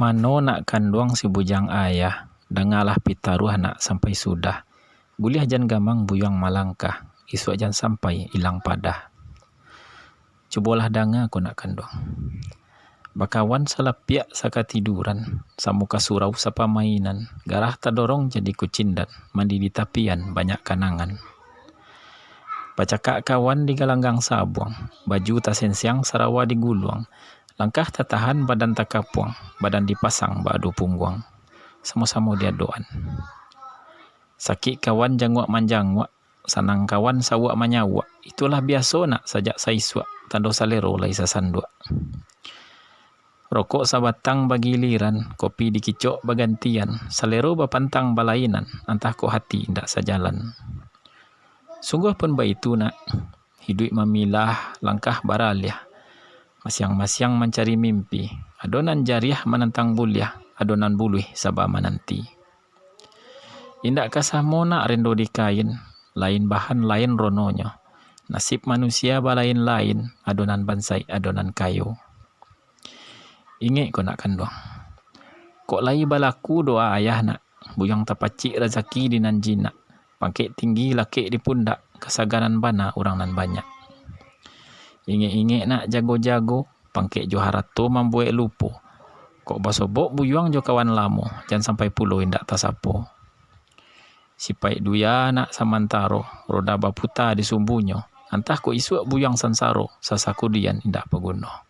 mano nak kanduang si bujang ayah, dengarlah pitaruh nak sampai sudah. Buliah jan gamang buyang malangkah, isu jan sampai hilang padah. Cubalah danga aku nak kanduang. Bakawan salah piak saka tiduran, samuka surau sapa mainan, garah tadorong jadi kucindan, mandi di tapian banyak kanangan. Pacakak kawan di galanggang sabuang, baju tasensiang sarawa di guluang, langkah tatahan badan takapuang, badan dipasang badu pungguang. Sama-sama dia doan. Sakit kawan jangwak manjangwak, sanang kawan sawak manyawak. Itulah biasa nak sajak saiswak, tando salero lai sasandua. Rokok sabatang bagi liran, kopi dikicok bagantian, salero bapantang balainan, antah ko hati ndak sajalan. Sungguh pun baitu nak, hidup memilah langkah baraliah. Masyang-masyang mencari mimpi, adonan jariah menentang buliah, adonan buluh sabah menanti. Indak kasamo nak rendo di kain, lain bahan lain rononya. Nasib manusia balain lain, adonan bansai, adonan kayu. Ingat ko nak kanduang. Kok lai balaku doa ayah nak, buyang tapacik rezeki di nanjina. Pangkek tinggi lakik di pundak, kesagaran bana orang nan banyak. Ingat-ingat nak jago-jago, pangkek joharato membuat lupo. Kok basobok buyang jo kawan lamo, jangan sampai pulau indak tasapo. Sipai duya nak samantaro, roda baputa di sumbunyo. Antah ko isu buyang sansaro, sasakudian indak paguno.